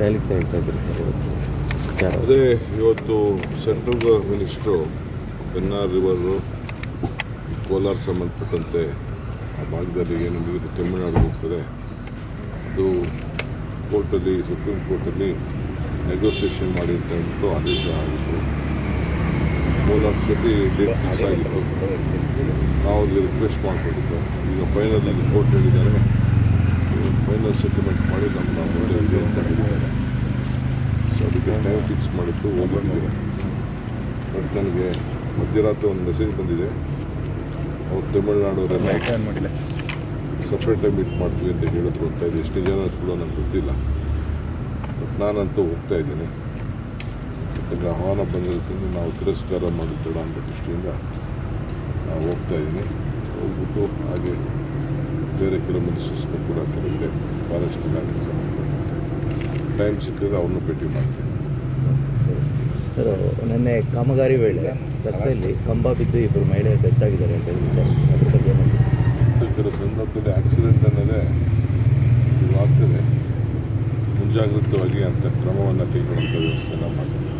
ಡೈಲಿಕ್ಟ್ ಹೇಳ್ತಾ ಇದ್ರಿ ಸರ್ ಇವತ್ತು. ಅದೇ ಇವತ್ತು ಸೆಂಟ್ರಲ್ ಮಿನಿಸ್ಟ್ರು ಆರ್ ರಿವರು ಕೋಲಾರ ಸಂಬಂಧಪಟ್ಟಂತೆ ಆ ಭಾಗದಲ್ಲಿ ಏನು ನೀರು ತಮಿಳುನಾಡು ಹೋಗ್ತದೆ. ಅದು ಕೋರ್ಟಲ್ಲಿ ಸುಪ್ರೀಂ ಕೋರ್ಟಲ್ಲಿ ನೆಗೋಸಿಯೇಷನ್ ಮಾಡಿ ಅಂತ ಹೇಳ್ಬಿಟ್ಟು ಆದೇಶ ಆಗಿತ್ತು. ಮೂರ್ನಾಲ್ಕು ಸತಿ ಡೇಟ್ ಫಿಕ್ಸ್ ಆಗಿತ್ತು. ನಾವು ಅಲ್ಲಿ ರಿಕ್ವೆಸ್ಟ್ ಮಾಡಿಕೊಂಡಿದ್ದು. ಈಗ ಫೈನಲ್ ಅಲ್ಲಿ ಕೋರ್ಟ್ ಹೇಳಿದ್ದಾರೆ. ಫೈನಲ್ ಸೆಟಲ್ಮೆಂಟ್ ಮಾಡಿ ನಮ್ಮ ಮುಂದೆ ಅದಕ್ಕೆ ಟೈಮ್ ಫಿಕ್ಸ್ ಮಾಡಿತ್ತು ಹೋಗಿದ್ದೆ ಬಟ್ ನನಗೆ ಮಧ್ಯರಾತ್ರಿ ಒಂದು ಮೆಸೇಜ್ ಬಂದಿದೆ. ಅವ್ರು ತಮಿಳ್ನಾಡವರೆಲ್ಲ ಸಪ್ರೇಟಾಗಿ ಮೀಟ್ ಮಾಡ್ತೀವಿ ಅಂತ ಹೇಳಿದ್ರು ಅಂತ ಇದೆ. ಎಷ್ಟು ಜನ ಸುಳ್ಳು ನನಗೆ ಗೊತ್ತಿಲ್ಲ. ಬಟ್ ನಾನಂತೂ ಹೋಗ್ತಾ ಇದ್ದೀನಿ. ಯಾಕಂದರೆ ಆಹ್ವಾನ ಬಂದಿರೋದ್ರಿಂದ ನಾವು ತಿರಸ್ಕಾರ ಮಾಡಿದ್ದೇಳ ಅನ್ನೋ ದೃಷ್ಟಿಯಿಂದ ನಾವು ಹೋಗ್ತಾ ಇದ್ದೀನಿ. ಹೋಗ್ಬಿಟ್ಟು ಹಾಗೆ ಬೇರೆ ಕೆಲವು ಮಿನಿಸ್ಟರ್ಸ್ಗೂ ಕೂಡ ಕೆಲವೇ ಫಾರೆಸ್ಟ್ ಇಲಾಖೆ ಸಂಬಂಧಪಟ್ಟ ಟೈಮ್ ಸಿಕ್ಕಿದ್ರೆ ಅವ್ರನ್ನೂ ಭೇಟಿ ಮಾಡ್ತೀನಿ. ಸರ್ ನಿನ್ನೆ ಕಾಮಗಾರಿ ವೇಳೆ ರಸ್ತೆಯಲ್ಲಿ ಕಂಬ ಬಿದ್ದು ಇಬ್ಬರು ಮಹಿಳೆಯರು ಬೆತ್ತಾಗಿದ್ದಾರೆ ಅಂತ ಹೇಳಿ ವಿಚಾರ ಅದ್ರ ಬಗ್ಗೆ ಸಂದರ್ಭದಲ್ಲಿ ಆಕ್ಸಿಡೆಂಟ್ ಅನ್ನೋದೇ ಇದು ಆಗ್ತದೆ. ಮುಂಜಾಗ್ರತವಾಗಿ ಅಂತ ಕ್ರಮವನ್ನು ಕೈಗೊಳ್ಳುವಂಥ ವ್ಯವಸ್ಥೆ ಮಾಡ್ತೀವಿ